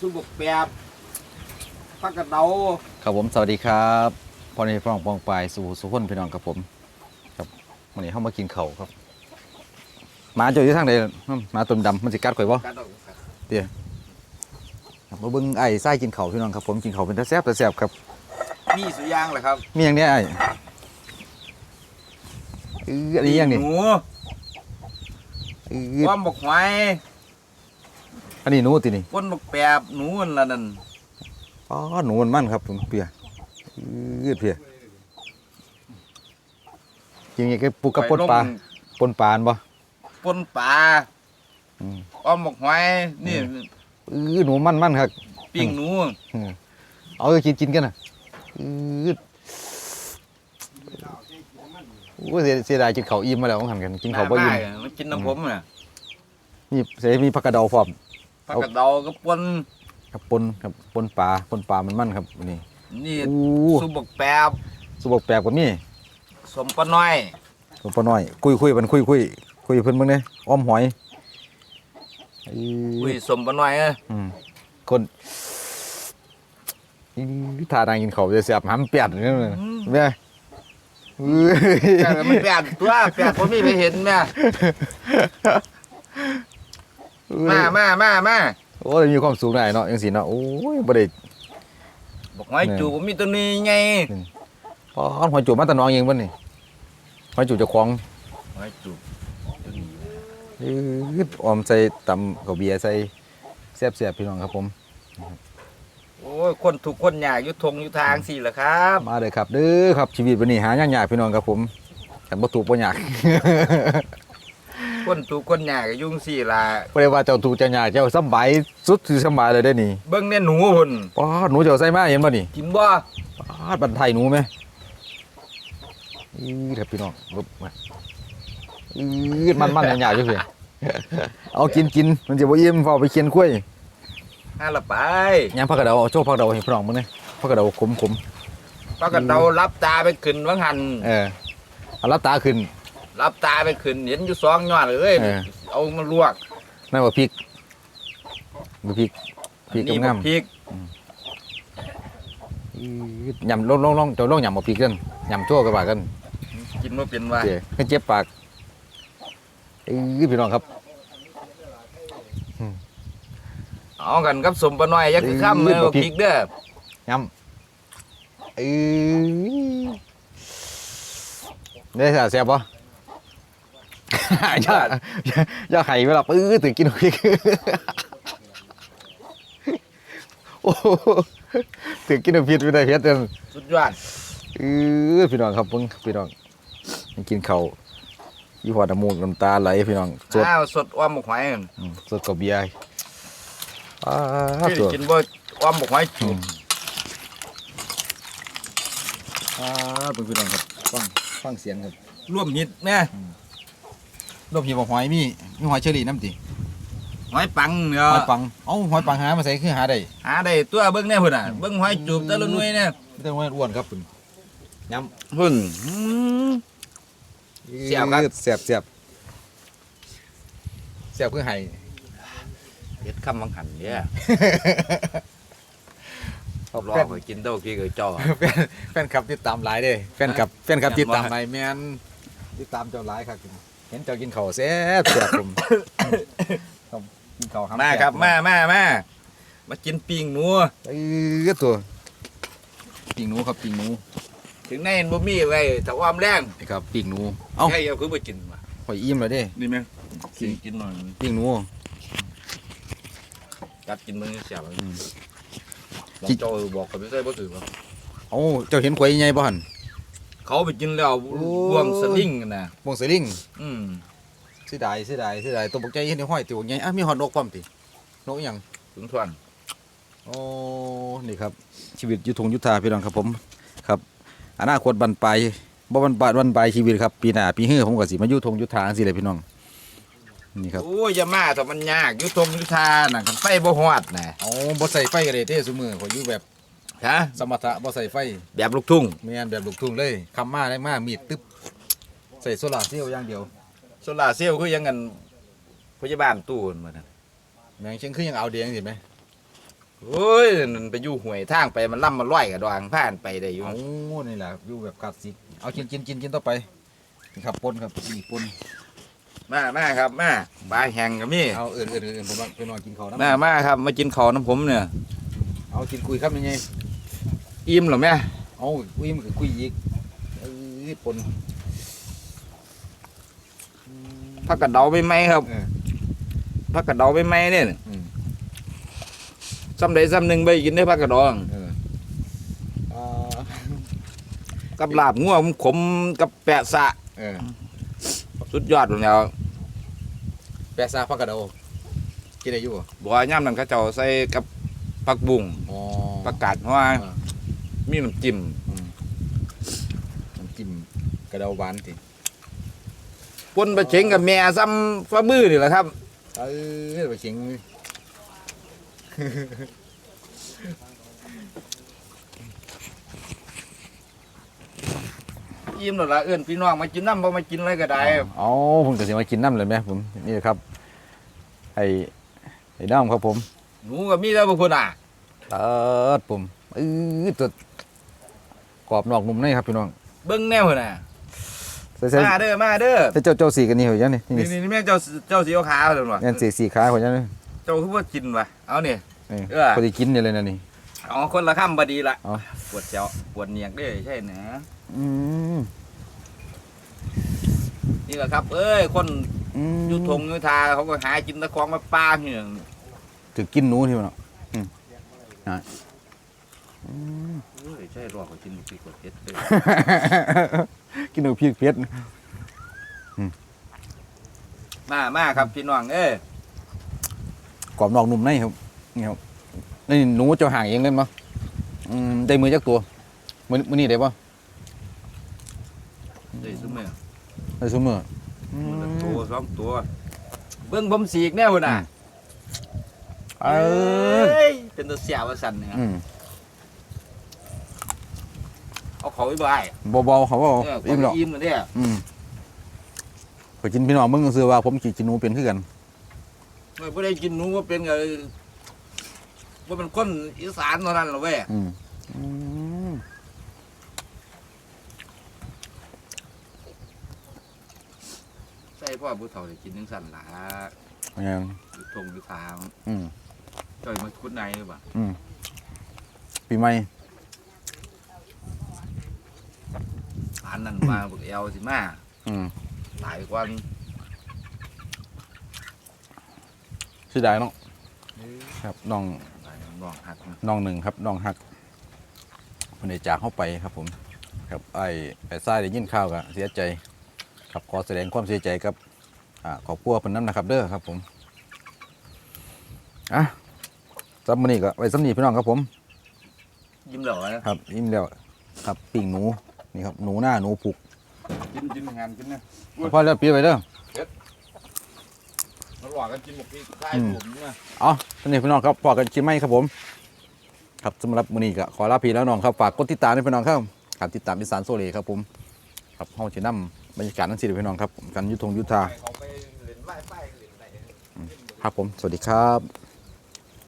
สุบกแปบผักกระเดาครับผมสวัสดีครับพอในฟองปองปลายสู่สุขคนพี่น้องกับผม ครับวันนี้เข้ามากินเข่าวครับหมาเจออยู่ทางใดอืมหมาตัวดำมันสิกัดข่อยบ่กระเดาครับครับมาเบิ่งไอ้ไส้กินเข่าวพี่น้องครับผมกินเข่าวเป็นตาแซ่บตาแซ่บครับ มีสุยางเหรอครับมีอย่างเนี้ยไอ้เอออันนี้อย่างนี้หนูเออความบกหอย อันนี้หนูตินี่ก้นบกแปบหนูนั่นละนั่นอ๋อหนูมันมันครับผมเปียเออเปียกินอย่างนี้ก็ปลูกกับปนปลาปนปลาอันบ่ปนปลาอืมอ้อมบกหอยนี่เออหนูมันมันครับปิ้งหนูอืมเอาไปกินกินกันนะอืดโอ้ยเสียเสียดายกินเขาวอิ่มมาแล้วต้องหันกันกินเขาวบ่อิ่มหน้าๆมันกินน้ำผมน่ะนี่เสียมีผักกระเดาพร้อม ผักกระเดาก็ปนกับปนครับปนปลาปนปลามันมันครับนี่นี่อู้สุบกแปบสุบกแปลกกว่ามีสมปะน้อยสุบปลาน้อย คุยคุยมันคุยคุยคุยเพิ่นเบิ่งเด้อ้อมหอยอื้ออุ้ยสมปะน้อยเอ้ยอืมคนอื้อทานางกินเขาวจะเสียบหำเปียดนี่แม่แม่อื้อแปดมันแปดตัวแปดผมมีไปเห็นแม่ มามามามาโอ้ยมีความสุขได้เนาะจังซี่เนาะโอ้ยบ่ได้บอกหอยจูบมีตัวนี้ไงพอหอยจูบมาแตะน้องเองบ่นี่หอยจูบเจ้าของหอยจูบตัวนี้อื้อออมใส่ตำกับเบียร์ใส่แซ่บๆพี่น้องครับผมโอ้ยคนถูกคนอยากอยุทงอยุทางสิล่ะครับ มาเลยครับเด้อครับชีวิตวันนี้หายากๆพี่น้องครับผมกันบ่ถูกบ่ยาก คนถูกคนอยากก็ยุ่งสิล่ะบ่ได้ว่าเจ้าถูกเจ้ายากเจ้าสำบายสุดสิสำบายเลยได้อนี่เบิ่งเนี่ยหนูพุ่นป๊าดหนูเจ้าใส่มาเห็นบ่นี่กินบ่ป๊าดบันไทยหนูไหมอื้อครับพี่น้องบึบมาอื้อมันๆยากๆอยู่พี่เอากินกินมันจะบ่อิ่มเฝ้าไปเคียนกล้วยห้าละไปยามพักกระเดาเอาโชว์พักกระเดาให้พี่น้องมึงนี่พักกระเดาขมขมปากกันเดารับตาไปขึ้นวังหันๆเออเอารับตาขึ้น รับตาไปขึ้นเห็นอยู่สองยอดเลยเออ เอามาลวกนั่นว่าพริกบ่พริกพริกอันนี่งามพริกๆอื้อยำลงลงลงเจ้าลงยำบ่พริกกันยำโชว์กันว่ากันกินบ่เป็นว่าเจ๊ให้เจ็บปากอื้อพี่น้องครับ เอากันกับสมปะน้อยยักษ์คือค่ำเลยเออบ่ว่าพพริริกกเด้อยำอื้อได้สาแซ่บปะอ ย่าอย่าอย่าไข่เวลาปื้อถึงกินพริกโอ้โหถึงกินพริกไม่ได้เฮ็ดเด้อสุดยอดเออพี่น้องครับเพิ่งพี่น้องยังกินข้าวยี่ห้อน้ำมูกน้ำตาไหลพี่น้องสดอ้าวสดอ้อมบกหอยนั่นอืมสดกับเบียร์อ้าพี่ตัวกินบ่อ้อมบกหอยจูบอ้าเป็นพี่น้องครับฟังฟังเสียงครับร่วมมิตรแม่ รวมหีบหอยมีมีหอยเชอรี่น้ำติหอยปังเนาหอยปังเอ้าหอยปังหามาใส่คือหาได้หาได้ตัวเบิ่งแน่พุ่นน่ะเบิ่งหอยจูบแต่ละหน่วยเนี่ยไม่ต้องหอยอ้วนครับคุณย้พุ่นอืมำเสียบครับเสียบเสียบเสียบคือไห้เฮ็ดคำวังหันเนี่ยเอารอแฟนไปกินเต้าพี่กับจอแฟนแฟนคลับติดตามหลายเด้แฟนคลับแฟนคลับติดตามหลายแมนติดตามเจ้าหลายครับ เห็นเจ้ากินข้าวแซ่บแซ่บผมครับกินข้าวหำมาแซ่ครับมามามามากินปิ้งหนูเอ้ยตัวปิ่งหนูครับปิ่งหนูถึงในบ่มีไว้ถ้าอ้อมแรงนี่ครับปิ่งหนู เอ้าใครเอาคือบ่กินมาหอยอิ่มเลยเด้นี่แม่กินกินหน่อยปิ่งหนู กัดกินมื้อนี้เสียบอืม บอกเจ้าบอกเขาไม่ใช่บ่ถือว่า เอ้าเจ้าเห็นข่อยใหญ่บ่หั่น เขาไปกินแล้วโอ้บ่วงสลิงกันน่ะวงสลิงอืมเสียดายเสียดายเสียดายตัวบกใจเห็นในห้อยตัวบกใหญ่อะมีหอดนกพร้อมตินกอีหยังถึงทวนโอ้นี่ครับ ชีวิตยุทธงยุทธาพี่น้องครับผมครับอนาคตบรรปลายบ่บรรปลายบรรปลายชีวิตครับปีหน้าปีเฮือผมก็สิมายุทธงยุทธาจังซี่แหละพี่น้องนี่ครับโอ้ยอย่ามาถ้ามันยากอยู่ตรงยุทธาน่ะกันไฟบ่ฮอดน่ะเอาบ่ใส่ไฟกันเลยเด้ซุมื้อข่อยอยู่แบบ ฮะสมถะบ่ใส่ไฟแบบลูกทุ่งแม่นแบบลูกทุ่งเลยคำมาได้มามีดตึ๊บใส่โซล่าร์เซลล์อย่างเดียวโซลาร์เซลล์คือยังกันพยาบาลตู้นั่นมานั่นแม่งเชิงคือยังเอาเดียงสิไหมโอ้ยมันไปอยู่ห่วยทางไปมันล่ำมันร้อยกับดวงผ่านไปได้อยู่เอานี่แหละอยู่แบบคลาสสิกเอากินกินกินกินต่อไปนี่ครับปนครับนี่ปนมามาครับมาปลาแห้งกับมี่เอาเอื่นเอื่นเอื่นผมว่าไปนอนกินข้าวมาน้ำมาครับมากินข้าวน้ำผมเนี่ยเอากินคุยครับยังไง อิ่มเหรอแม่เอาคุยมันก็คุยอีกเอ้ยปนผักกระเดาไม่ไหมครับเออผักกระเดาไม่ไหมเนี่ยอืมซ้ำใดซ้ำหนึ่งไปกินได้ผักกระดองเอออ่ากับลาบงัวขมกับแปะสะเออสุดยอดเลยแล้วแปะซาพักกระโดดกินได้อยู่บ่บัวย่ำนั่นเขาเจ้าใส่กับผักบุ้งอ๋อผักกาดหัวอ่า มีน้ำจิ้มอืมน้ำจิ้มกระเดาหวานสิปนปลาเช็งกับแม่ซ้ำฟ้ามือนี่แหละครับ เออไปเชียงมืออิ่มแล้วล่ะเอื้อนพี่น้องมากินน้ำบ่มากินอะไรก็ได้เอาผมก็สิมากินน้ำเลยไหมผมนี่ครับ ไอ้ไอ้น้ำครับผม หนูก็มีแล้วบางคนอะเติร์ดผมเออตัว กรอบนอกนุ่มในครับพี่น้องเบิ้งแนวน่ะใส่ใส่มาเด้อมาเด้อใส่เจ้าเจ้าสีกันนี่เหรอยังนี่นี่นี่นี่แม่งเจ้าเจ้าสีขาวๆเลยว่ะนี่สีสีขาหัวยังนี่เจ้าคือว่ากินวะเอาเนี่ยนี่เออพอดีกินนี่เลยนะนี่เอาคนละคำบดีละเอาปวดเจ้าปวดเนียกเด้อใช่นะอืมนี่แหละครับ เอ้ย คนอืมอยุทงอยุทาเขาก็หากินตะคองมาป้าเหี่ยถือกินหนูที่มันเนาะ อืมอะอืมเอ้ยใช่รอกว่ากินปีกว่าเพชรเด้อกินหนูพริกเผ็ดมามาครับพี่น้องเอ้ยกรอบนอกนุ่มในครับนี่ครับนี่หนูเจ้าห่างเองเล่นมั้อืมได้มือจักตัวมือมือนี่ได้ปะเด้ซุมื้อได้ซุมืออืมือละมตัวสองตัว เบิ้งผมสีกแน่พุ่นน่ะเออเอ้ยเป็นตัวเสียว่าสั่นเนี่ย อืม เอาเขาไว้บ่ายเบาๆเขาว่าเอออิ่มหรอกอิ่มกันเนี่ยอืมไปกินพี่น้องมึงก็ซื้อว่าผมกินกินหนูเป็นคือกันไม่ผู้ใดกินหนูว่าเป็นก็ว่าเป็นคนอีสานเท่านั้นเหรอเว้ยอืมอืมใช่พ่อผู้เฒ่าได้กินจังสั่นล่ะเอาอย่างอยู่ทงอยู่ทางอืมเจ้ามาคุดในหรือเปล่าอืมปีใหม่ อันนั้นมาบึกเอวสิมาอืมตายกว่าเสียดายเนาะครับน้องตายน้องหักนะน้องหนึ่งครับน้องฮักคนได้จากเข้าไปครับ ผม ครับไอ้ไอ้ทรายได้ยินข่าวก็เสียใจครับขอแสดงความเสียใจกับอ่าขอบครัวเพิ่นน้ำนะครับ เด้อครับ ผมอะสำหรับมื้อนี้ก็ไว้สำนีพี่น้องครับผม ยิ้มเหล่านะครับยิ้มแล้วครับปิ่งหนู นี่ครับหนูหน้าหนูผูกกินกินงานกินนะพอแล้วปีไปเด้อมาหลอกกันกินหมกพริกใช่อืมผมเนี่ยเอาสำนีพี่น้องครับพอกันกินไหมครับผม ครับสำหรับมื้อนี้ก็ขอลาพี่แล้วน้องครับฝากกดติดตามด้วยพี่น้องครับครับติดตามอีสานโซเลครับผมครับห้องจะนำบรรยากาศนั่นสิเด้อพี่น้องครับกันยุทธงยุทธาเขาไปเล่นไม้ไฟเล่นอะไรครับผมสวัสดีครับ